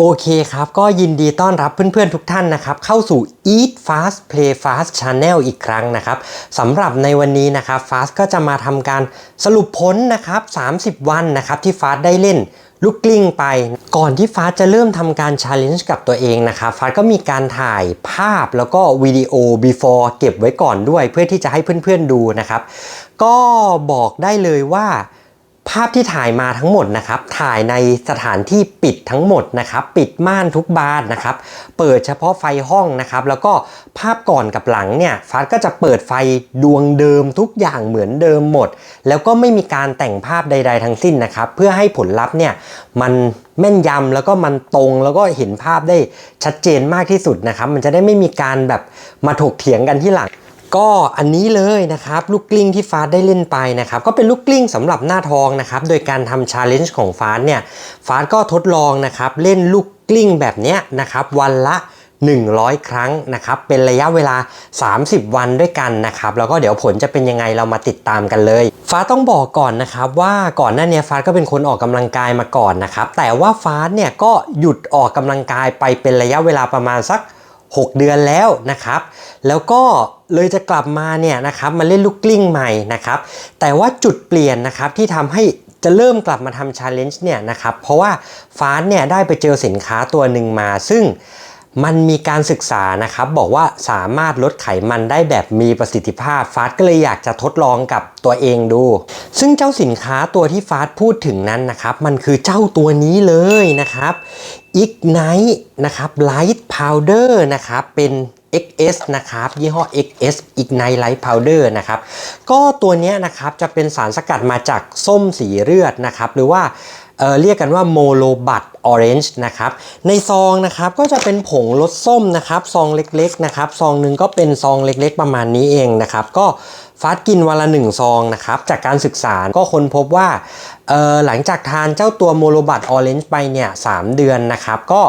โอเคครับ ก็ยินดีต้อนรับเพื่อนๆทุกท่านนะครับ เข้าสู่ Eat Fast Play Fast Channel อีกครั้งนะครับสำหรับในวันนี้นะครับ Fast ก็จะมาทำการสรุปผลนะครับ 30 วันนะครับที่ Fast ได้เล่นลูกกลิ้งไป ก่อนที่ฟ้าจะเริ่มทำการ challenge กับตัวเองนะครับฟ้าก็มีการถ่ายภาพแล้วก็วิดีโอ before เก็บไว้ก่อนด้วย เพื่อที่จะให้เพื่อนๆดูนะครับ ก็บอกได้เลยว่า ภาพที่ถ่ายมาทั้งหมดนะครับ ถ่ายในสถานที่ปิดทั้งหมดนะครับ ปิดม่านทุกบานนะครับ เปิดเฉพาะไฟห้องนะครับ แล้วก็ภาพก่อนกับหลังเนี่ยฟ้าก็จะเปิดไฟดวงเดิมทุกอย่างเหมือนเดิมหมด แล้วก็ไม่มีการแต่งภาพใด ๆ ทั้งสิ้นนะครับ เพื่อให้ผลลัพธ์เนี่ยมันแม่นยำแล้วก็มันตรงแล้วก็เห็นภาพได้ชัดเจนมากที่สุดนะครับ มันจะได้ไม่มีการแบบมาถกเถียงกันที่หลัง ก็อันนี้เลยนะครับลูกกลิ้งที่ฟาสได้เล่นไปนะครับก็เป็นลูกกลิ้งสำหรับหน้าทองนะครับโดยการทำชาเลนจ์ของฟาสเนี่ยฟาสก็ทดลองนะครับเล่นลูกกลิ้งแบบเนี้ยนะครับวันละ 100 ครั้งนะครับเป็นระยะเวลา 30 วันด้วยกันนะครับแล้วก็เดี๋ยวผลจะเป็นยังไงเรามาติดตามกันเลย ฟ้าต้องบอกก่อนนะครับว่าก่อนหน้านี้ฟ้าก็เป็นคนออกกำลังกายมาก่อนนะครับแต่ว่าฟ้าเนี่ยก็หยุดออกกำลังกายไปเป็นระยะเวลาประมาณสัก 6 เดือนแล้วนะครับ แล้วก็เลยจะกลับมาเนี่ยนะครับมาเล่นลูกกลิ้งใหม่นะครับ แต่ว่าจุดเปลี่ยนนะครับที่ทำให้จะเริ่มกลับมาทำชาเลนจ์เนี่ยนะครับ เพราะว่าฟ้านเนี่ยได้ไปเจอสินค้าตัวหนึ่งมาซึ่ง มันมีการศึกษานะครับบอกว่าสามารถลดไขมันได้แบบมีประสิทธิภาพฟาสก็เลยอยากจะทดลองกับตัวเองดู ซึ่งเจ้าสินค้าตัวที่ฟาสพูดถึงนั้นนะครับ มันคือเจ้าตัวนี้เลยนะครับ Ignite นะครับ Light Powder นะครับ เป็น XS นะครับ ยี่ห้อ XS Ignite Light Powder นะครับ ก็ตัวนี้นะครับจะเป็นสารสกัดมาจากส้มสีเลือดนะครับ หรือว่า เอ่อเรียกกันว่าโมโลบัตออเรนจ์นะครับ ในซองนะครับก็จะเป็นผงรสส้มนะครับ ซองเล็กๆนะครับซองหนึ่งก็เป็นซองเล็กๆประมาณนี้เองนะครับ ก็ฟาสกินวันละหนึ่งซองนะครับ จากการศึกษาก็ค้นพบว่าเอ่อหลังจากทานเจ้าตัวโมโลบัตออเรนจ์ไปเนี่ยสามเดือนนะครับ ก็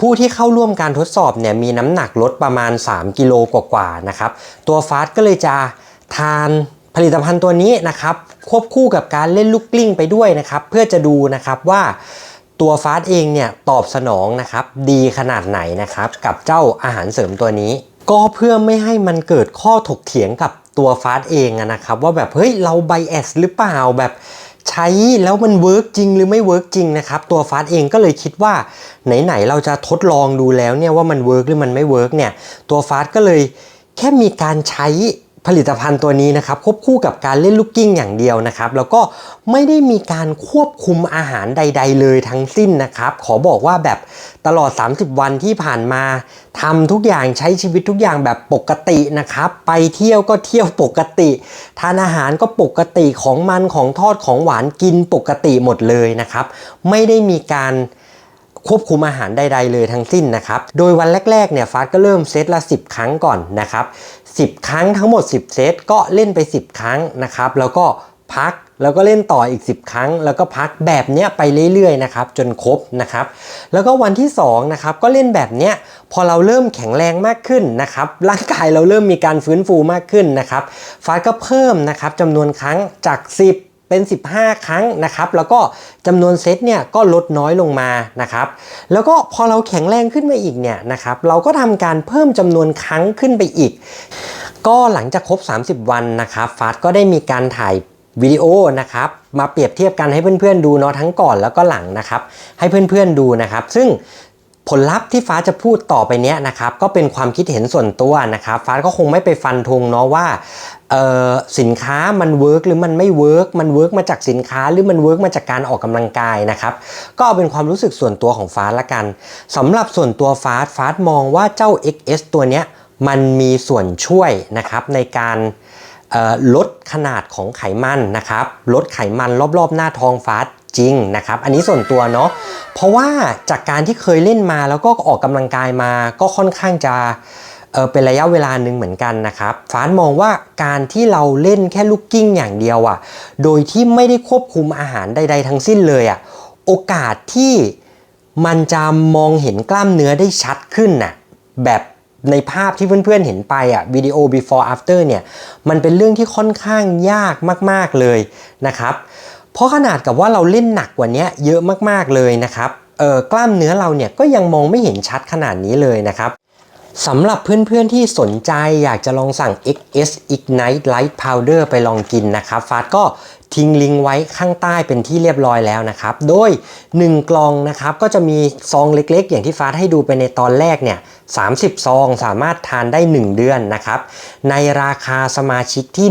ผู้ที่เข้าร่วมการทดสอบเนี่ยมีน้ำหนักลดประมาณ 3 กิโลกว่าๆนะครับ ตัวฟาสก็เลยจะทาน ผลิตภัณฑ์ตัวนี้นะครับควบคู่กับการเล่นลูกกลิ้งไปด้วยนะครับ เพื่อจะดูนะครับว่าตัวฟาสเองเนี่ยตอบสนองนะครับดีขนาดไหนนะครับกับเจ้าอาหารเสริมตัวนี้ ก็เพื่อไม่ให้มันเกิดข้อถกเถียงกับตัวฟาสเองนะครับว่าแบบเฮ้ยเราไบแอสหรือเปล่าแบบใช้แล้วมันเวิร์กจริงหรือไม่เวิร์กจริงนะครับตัวฟาสเองก็เลยคิดว่าไหนๆเราจะทดลองดูแล้วเนี่ยว่ามันเวิร์กหรือมันไม่เวิร์กเนี่ยตัวฟาสก็เลยแค่มีการใช้ ผลิตภัณฑ์ตัวนี้นะครับควบคู่กับการเล่นลูกกิ้งอย่างเดียวนะครับ แล้วก็ไม่ได้มีการควบคุมอาหารใด ๆ เลยทั้งสิ้นนะครับ ขอบอกว่าแบบตลอด 30 วันที่ผ่านมาทำทุกอย่างใช้ชีวิตทุกอย่างแบบปกตินะครับ ไปเที่ยวก็เที่ยวปกติ ทานอาหารก็ปกติของมันของทอดของหวานกินปกติหมดเลยนะครับ ไม่ได้มีการควบคุมอาหารใด ๆ เลยทั้งสิ้นนะครับ โดยวันแรก ๆ เนี่ยฟาสก็เริ่มเซตละ 10 ครั้งก่อนนะครับ 10 ครั้งทั้งหมด 10 เซตก็เล่นไป 10 ครั้งนะครับ แล้วก็พักแล้วก็เล่นต่ออีก 10 ครั้ง แล้วก็พักแบบเนี้ยไปเรื่อยๆนะครับจนครบนะครับแล้วก็วันที่2นะครับก็เล่นแบบเนี้ยพอเราเริ่มแข็งแรงมากขึ้นนะครับร่างกายเราเริ่มมีการฟื้นฟูมากขึ้นนะครับฟ้าก็เพิ่มนะครับจำนวนครั้งจาก 10 เป็น 15 ครั้งนะครับแล้วก็จำนวนเซตเนี่ยก็ลดน้อยลงมานะครับแล้วก็พอเราแข็งแรงขึ้นมาอีกเนี่ยนะครับเราก็ทำการเพิ่มจำนวนครั้งขึ้นไปอีก ก็หลังจากครบ 30 วันนะครับฟาสก็ได้มีการถ่ายวิดีโอนะครับมาเปรียบเทียบกันให้เพื่อนๆดูเนาะทั้งก่อนแล้วก็หลังนะครับให้เพื่อนๆดูนะครับ ซึ่ง ผลลัพธ์ที่ฟ้าจะพูดต่อไปเนี้ยนะครับก็เป็นความคิดเห็นส่วนตัวนะครับฟ้าก็คงไม่ไปฟันธงเนาะว่าสินค้ามันเวิร์กหรือมันไม่เวิร์กมันเวิร์กมาจากสินค้าหรือมันเวิร์กมาจากการออกกำลังกายนะครับก็เอาเป็นความรู้สึกส่วนตัวของฟ้าละกันสำหรับส่วนตัวฟ้าฟ้ามองว่าเจ้า XS ตัวเนี้ยมันมีส่วนช่วยนะครับในการเลดขนาดของไขมันนะครับ ลดไขมันรอบๆ หน้าท้องฟ้าจริงนะครับ อันนี้ส่วนตัวเนาะ เพราะว่าจากการที่เคยเล่นมาแล้วก็ออกกำลังกายมาก็ค่อนข้างจะเเป็นระยะเวลาหนึ่งเหมือนกันนะครับฟ้านมองว่าการที่เราเล่นแค่ลูกกิ้งอย่างเดียวอะ่ะ โดยที่ไม่ได้ควบคุมอาหารใด ๆ ทั้งสิ้นเลยอะ่ะ โอกาสที่มันจะมองเห็นกล้ามเนื้อได้ชัดขึ้นน่ะ แบบ ในภาพที่เพื่อนๆเห็นไปอะวิดีโอ before after เนี่ยมันเป็นเรื่องที่ค่อนข้างยากมากๆเลยนะครับ เพราะขนาดกับว่าเราเล่นหนักกว่านี้เยอะมากๆเลยนะครับเออกล้ามเนื้อเราเนี่ยก็ยังมองไม่เห็นชัดขนาดนี้เลยนะครับสำหรับเพื่อนๆที่สนใจอยากจะลองสั่ง XS Ignite Light Powder ไปลองกินนะครับฟาสก็ทิ้งลิงก์ไว้ข้างใต้เป็นที่เรียบร้อยแล้วนะครับ โดย 1 กล่องนะครับก็จะมีซองเล็กๆ อย่างที่ฟาให้ดูไปในตอนแรกเนี่ย30 ซองสามารถทานได้ 1 เดือนนะครับ ในราคาสมาชิกที่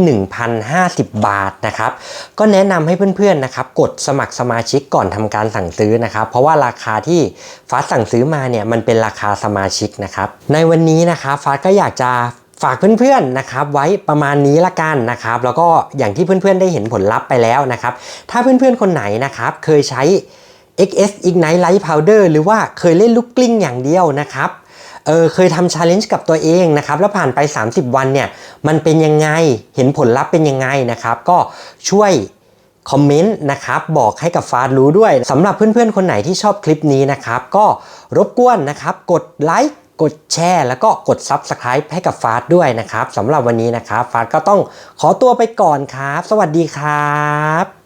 1,050 บาทนะครับ ก็แนะนำให้เพื่อนๆนะครับกดสมัครสมาชิกก่อนทำการสั่งซื้อนะครับ เพราะว่าราคาที่ฟ้าสั่งซื้อมาเนี่ยมันเป็นราคาสมาชิกนะครับ ในวันนี้นะครับฟ้าก็อยากจะ ฝากเพื่อนๆนะครับไว้ประมาณนี้ละกันนะครับ แล้วก็อย่างที่เพื่อนๆได้เห็นผลลัพธ์ไปแล้วนะครับ ถ้าเพื่อนๆคนไหนนะครับเคยใช้ XS Ignite Light Powder หรือว่าเคยเล่นลูกกลิ้งอย่างเดียวนะครับเออเคยทำชาเลนจ์กับตัวเองนะครับแล้วผ่านไป 30 วันเนี่ยมันเป็นยังไงเห็นผลลัพธ์เป็นยังไงนะครับ ก็ช่วยคอมเมนต์นะครับบอกให้กับฟาดรู้ด้วยสำหรับเพื่อนๆคนไหนที่ชอบคลิปนี้นะครับ ก็รบกวนนะครับกดไลค์ กดแชร์แล้วก็กด Subscribe ให้กับฟาดด้วยนะครับสำหรับวันนี้นะครับฟาดก็ต้องขอตัวไปก่อนครับ สวัสดีครับ